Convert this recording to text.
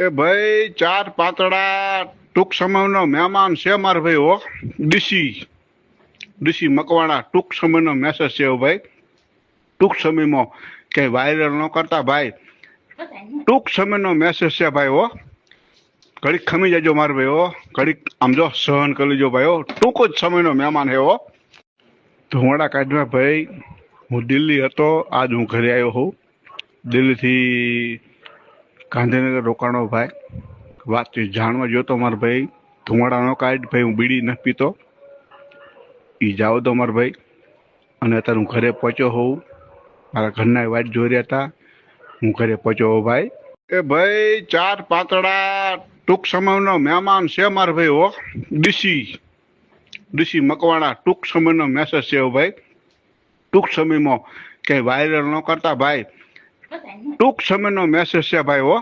એ ભાઈ, ચાર પાતળા ટૂંક સમયનો મહેમાન છે માર ભાઈ હો, ડીસી. ડીસી મકવાણા ટૂંક સમયનો મેસેજ છે હો ભાઈ. ટૂંક સમયમાં કે વાયરલ ન કરતા ભાઈ. ટૂંક સમયનો મેસેજ છે ભાઈ હો. ઘડીક ખમી જજો મારો ભાઈ હો. ઘડીક આમ જો સહન કરી લેજો ભાઈ હો. ટૂંક જ સમયનો મહેમાન છે હો. ધુમાડા કાઢવા ભાઈ, હું દિલ્હી હતો, આજ હું ઘરે આવ્યો હોઉં. દિલ્હીથી ગાંધીનગર રોકાણો ભાઈ. વાતચીત જાણવા જોતો મારો ભાઈ ધુમાડા નો કાઢ ભાઈ, હું બીડી નથી પીતો. એ જાઓ તો મારો ભાઈ. અને અત્યારે હું ઘરે પહોંચ્યો હોઉં. મારા ઘરના વાટ જોઈ રહ્યા હતા. હું ઘરે પહોંચ્યો હોઉં ભાઈ. એ ભાઈ, ચાર પાતળા ટૂંક સમયનો મહેમાન છે મારો ભાઈ હો. ડીસી ડીસી મકવાણા ટૂંક સમયનો મેસેજ છે ભાઈ. ટૂંક સમયમાં કે વાયરલ ન કરતા ભાઈ. ટૂંક સમયનો મેસેજ છે ભાઈ હો.